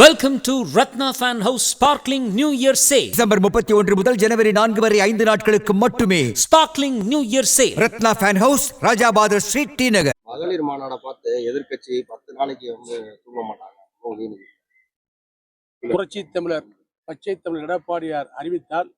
Welcome to Ratna fan house sparkling new year sale December முப்பத்தி ஒன்று முதல் ஜனவரி நான்கு வரை ஐந்து நாட்களுக்கு மட்டுமே. Sparkling new year sale Ratna fan house Rajabather street T Nagar. மகளிர் மாநாடை பார்த்து எதிர்க்கட்சி பத்து நாளைக்கு வந்து தூங்க மாட்டாங்க. புரட்சி தமிழர் பச்சை தமிழர் எடப்பாடியார் அறிவித்தால்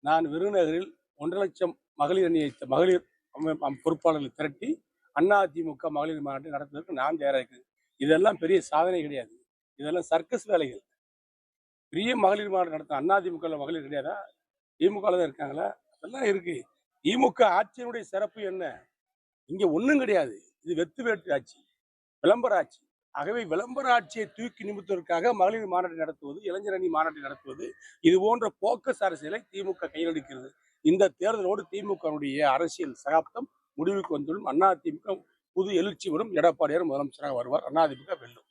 நான் விருதுநகரில் ஒன்றரை லட்சம் மகளிர் அணியை மகளிர் அமை- அம் பொறுப்பாளர்களை திரட்டி அதிமுக மகளிர் மாநாட்டை நடத்துவதற்கு நான் தயாராக இருக்கிறேன். இதெல்லாம் பெரிய சாதனை கிடையாது. இதெல்லாம் சர்க்கஸ் வேலைகள். பெரிய மகளிர் மாநாடு நடத்த அதிமுக மகளிர் கிடையாதா? திமுக தான் இருக்காங்களா? அதெல்லாம் இருக்கு. திமுக ஆட்சியினுடைய சிறப்பு என்ன? இங்க ஒண்ணும் கிடையாது. இது வெத்து வேட்டு ஆட்சி விளம்பர ஆட்சி. ஆகவே விளம்பர ஆட்சியை தூக்கி நிமித்துவதற்காக மகளிர் மாநாட்டை நடத்துவது இளைஞர் அணி மாநாட்டை நடத்துவது இது போன்ற போக்கஸ் அரசியலை திமுக கையெழுக்கிறது இந்த தேர்தலோடு திமுகவுடைய அரசியல் சகாப்தம் முடிவுக்கு வந்துள்ளும் அதிமுக புது எழுச்சி வரும். எடப்பாடியார் முதலமைச்சராக வருவார். அதிமுக வெல்லும்.